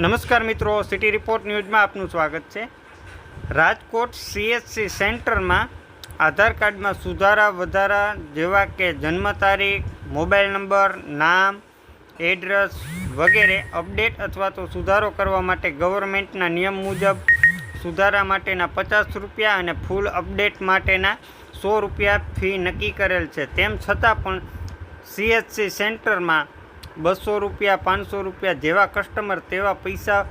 નમસ્કાર મિત્રો city report ન્યૂઝમાં આપનું સ્વાગત છે. રાજકોટ સીએચસી સેન્ટરમાં આધાર કાર્ડમાં સુધારા વધારા જેવા કે જન્મ તારીખ, મોબાઈલ નંબર, નામ, એડ્રેસ વગેરે અપડેટ અથવા તો સુધારો કરવા માટે ગવર્મેન્ટના નિયમ મુજબ સુધારા માટેના પચાસ રૂપિયા અને ફૂલ અપડેટ માટેના સો રૂપિયા ફી નક્કી કરેલ છે. તેમ છતાં પણ સીએચસી સેન્ટરમાં બસો રૂપિયા પાંચસો રૂપિયા જેવા કસ્ટમર તેવા પૈસા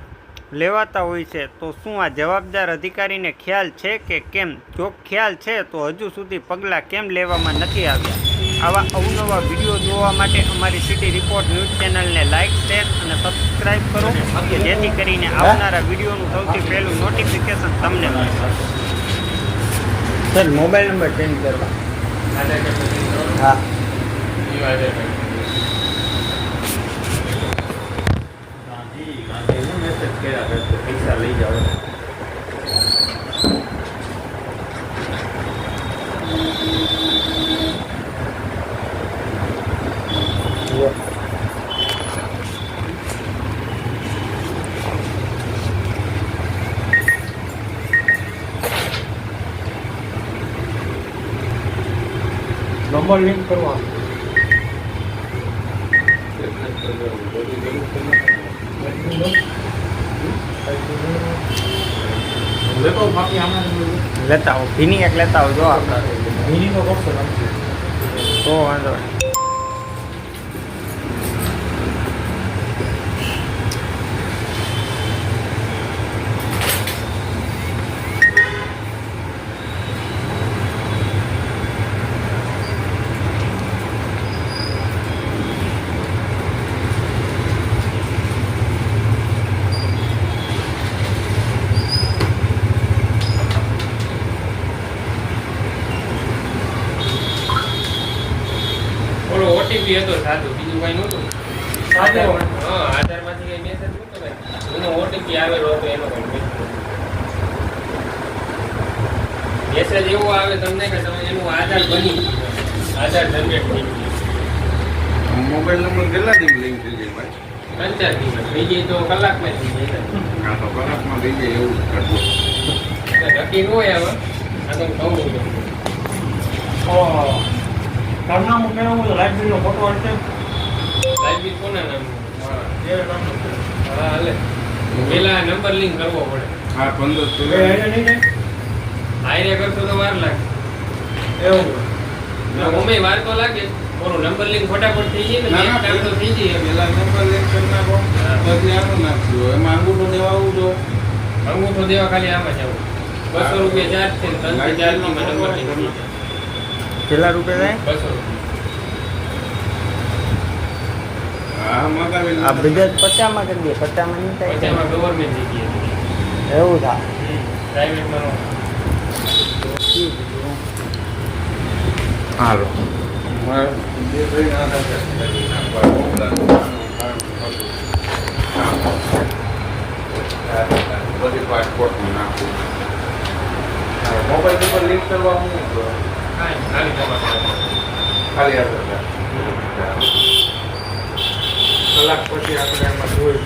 લેવાતા હોય છે તો શું આ જવાબદાર અધિકારીને ખ્યાલ છે કે કેમ? જો ખ્યાલ છે તો હજુ સુધી પગલાં કેમ લેવામાં નથી આવ્યા? આવા અવનવા વીડિયો જોવા માટે અમારી સિટી રિપોર્ટ ન્યૂઝ ચેનલને લાઇક શેર અને સબસ્ક્રાઇબ કરો કે જેથી કરીને આવનારા વિડીયોનું સૌથી પહેલું નોટિફિકેશન તમને મળે. સર મોબાઈલ નંબર ચેન્જ કરવા. હા. ગાંધીનો મેસેજ કર્યા કરતો પૈસા લઈ જાઓ નંબર લિંક કરવા લેતા આવો ભીની એક લેતા આવો જો આપણે. ભીનીનો કરશો તો વાંધો નહીં ઓલો ઓટીપી હતો સાદું બીજું કઈ નહોતું? આધાર- હા આધારમાંથી કઈ મેસેજ નહોતો કઈ એનો ઓટીપી આવેલો હતો એનો કઈ મેસેજ એવો આવે તમને કે તમે એનું આધાર બની ગયું. આધાર જનરેટ થઈ ગયું. મોબાઈલ નંબર કેટલા દી લિંક થઈ જાય ભાઈ? ત્રણ ચાર દિવસ બીજી તો કલાકમાં થઈ જાય. આ તો કલાકમાં થઈ જાય એવું કરવું નક્કી ન હોય હવે. આ તો કહું છું સરનામું કેવું તો લાઇબ્રેરીનો ફોટો હશે લાઈવ કોના નામ? હા હાલે. પેલા નંબર લિંક કરવો પડે. હા પંદર? હાયરે કરશો તો વાર લાગે. એવું મમ્મી વાર તો લાગે. ઓલું નંબર લિંક ફટાફટ થઈ જાય ને ના, કામ તો થઈ જાય પેલા નંબર લિંક કરી નાખો. પછી આનું નાખજો. એમાં અંગૂઠો દેવા આવું જો અંગૂઠો દેવા ખાલી આમાં જ આવું. બસો રૂપિયા ચાર્જ છે ને ત્રણ ચાર નંબર લિંક થઈ જાય. કેટલા રૂપિયા થાય? હા આ બીજા પચાસમાં કરી દે પચાસમાં નહીં થાય. ગવર્મેન્ટ એવું થાય. પ્રાઇવેટમાં હાલો. બધી પાસપોર્ટમાં નાખવું મોબાઈલ ઉપર લિંક કરવા હું ખાલી જમા કરવાનું. ખાલી આધાર કાર્ડ કલાક પછી આપણે એમાં જોઈ